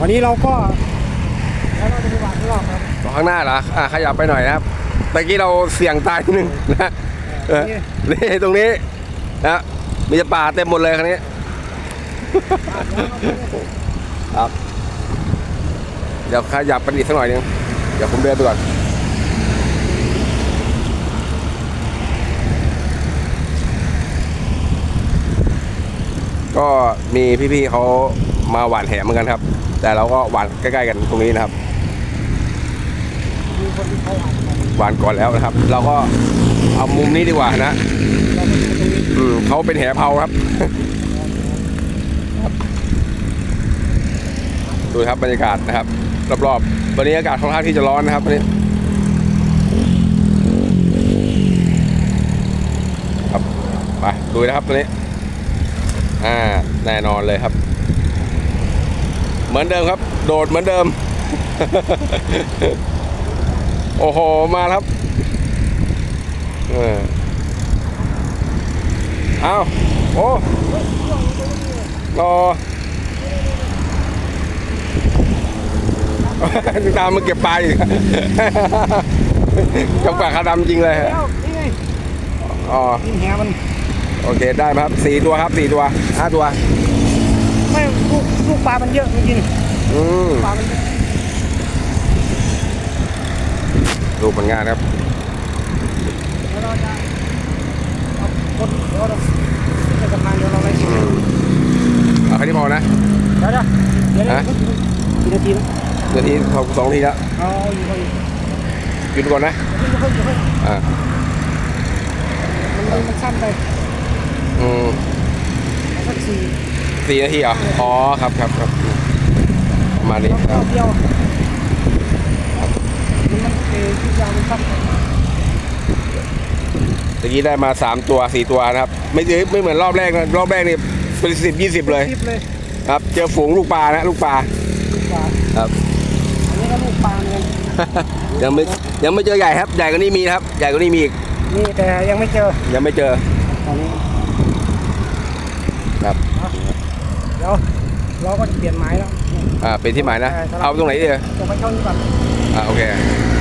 วันนี้เราก็แล้วเราจะไปหวานที่รอบครับข้างหน้าเหรออะขยับไปหน่อยนะครับตะกี้เราเสี่ยงตายนิดนึงนะเออนี่ตรงนี้นะมีแต่ป่าเต็มหมดเลยครั้งนี้ครับเดี๋ยวขยับไปอีกสักหน่อยหนึงเดี๋ยวผมเดินไปก่อนก็มีพี่ๆเขา มาหวานแหเหมือนกันครับ แต่เราก็หวานใกล้ๆกันตรงนี้นะครับหวานก่อนแล้วนะครับ เราก็เอามุมนี้ดีกว่านะอืมเขาเป็นแหเผาครับ ดูครับบรรยากาศนะครับรอบๆวันนี้อากาศค่อนข้างที่จะร้อนนะครับวันนี้ครับไปดูนะครับตัวนี้ อ่า แน่นอนเลยครับ เหมือนเดิมครับ โดดเหมือนเดิม โอ้โห มาแล้วครับเออเอาโอ้รอตามมาเก็บปลาอีกจับปลาคาดำจริงเลยแล้วนี่ไงอ๋อกินแหมันโอเค ได้ไหมครับสี่ตัวครับสี่ตัวห้าตัว ไม่ลูกลูกปลามันเยอะจริงอืมๆปลามันเยอะดูผลงานครับแล้วเราจะเอาคนเดี๋ยวเราจะสะพานเดี๋ยวเราไล่อืมเอาแค่นี้พอนะ เดี๋ยวเดี๋ยวเดี๋ยวฮะ กี่นาทีนะนาทีสองสองนาทีแล้วเอาอยู่เอาอยู่หยุดก่อนนะอย่าเพิ่งอย่าเพิ่งอ่ามันมันสั้นไปอืมเอาสักสี่ สี่นาทีเหรออ๋อครับครับครับประมาณนี้ต้องครัเอาบเดียวมันมันเออคิดยาวมันสั้นไปตะกี้ได้มาสามตัวสี่ตัวนะครับ ไม่เยอะไม่เหมือนรอบแรกนะรอบแรกนี่เป็นสิบยี่สิบเลยคลิปเลยครับ เจอฝูงลูกปลานะลูกปลาลูกปลาครับอันนี้ก็ลูกปลาเหมือนกันยังไม่ยังไม่เจอใหญ่ครับ ใหญ่กว่านี้มีครับ ใหญ่กว่านี้มีอีก นี่แต่ยังไม่เจอ ยังไม่เจอตอนนี้ ครับ เดี๋ยวเราก็จะเป ลี่ยนไม้แล้ว อ่าเป็นที่หมายนะเอาตรงไหนดีจะไปช่องนี้ก่อน อ่าโอเคเ